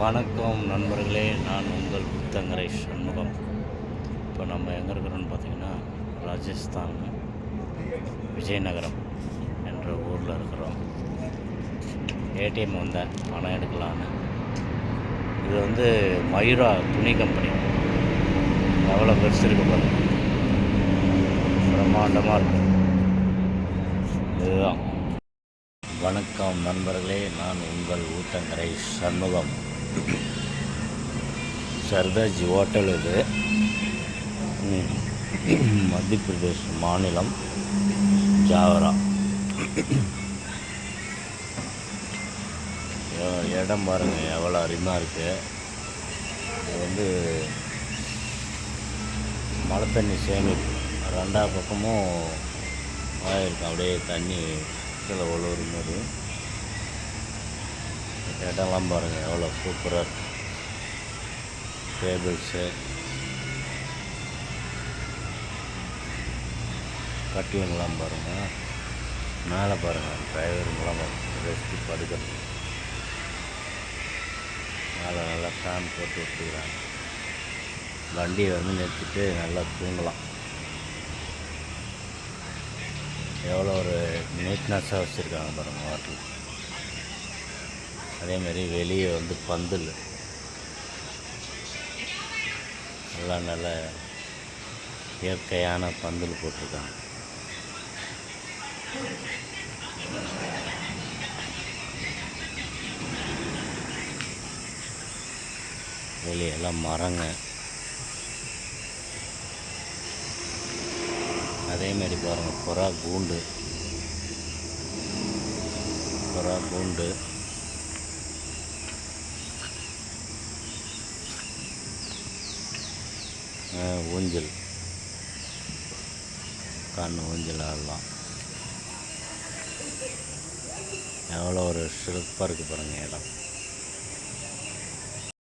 வணக்கம் நண்பர்களே நான் உங்கள் புத்தங்கரை சண்முகம். இப்போ நம்ம எங்கே இருக்கிறோன்னு பார்த்தீங்கன்னா ராஜஸ்தான் விஜயநகரம் என்ற ஊரில் இருக்கிறோம். ஏடிஎம் வந்தேன் பணம் எடுக்கலான்னு. இது வந்து மயூரா துணி கம்பெனி. எவ்வளோ பெருசு இருக்கு பாருங்க. பிரம்மாண்டமாக இருக்கும் இதுதான். வணக்கம் நண்பர்களே நான் உங்கள் ஊத்தங்கரை சண்முகம். சர்தாஜி ஹோட்டல் இது. மத்திய பிரதேஷ் மாநிலம் ஜாவரா. இடம் பாருங்கள் எவ்வளோ அருமையாக இருக்குது இது வந்து மழை தண்ணி சேமிப்பு. ரெண்டா பக்கமும் ஆயிருக்கும் அப்படியே தண்ணி கீழே உழுவுற மாதிரி. இடம்லாம் பாருங்கள் எவ்வளோ சூப்பராக இருக்குது டேபிள்ஸு கட்டிலுங்களாம் பாருங்கள் மேலே பாருங்கள் டிரைவருங்களாம் ரெஸ்ட்டு படுக்கிறது மேலே நல்லா ஃபேன் போட்டு விட்டுக்கிறாங்க. வண்டியை வந்து நிறுத்திட்டு நல்லா தூங்கலாம். எவ்வளோ ஒரு நீட்னஸாக வச்சுருக்காங்க பாருங்கள் ஹோட்டல் அதேமாரி வெளியே வந்து பந்தல். நல்லா நல்ல இயற்கையான பந்தல் போட்டிருக்காங்க. வெளியெல்லாம் மரங்க. அதேமாரி பாருங்கள் புறா கூண்டு. புறா கூண்டு. ஊஞ்சல். கண் ஊஞ்சல் ஆடலாம். எவ்வளோ ஒரு சிறப்பாக இருக்குது பாருங்கள் இடம்.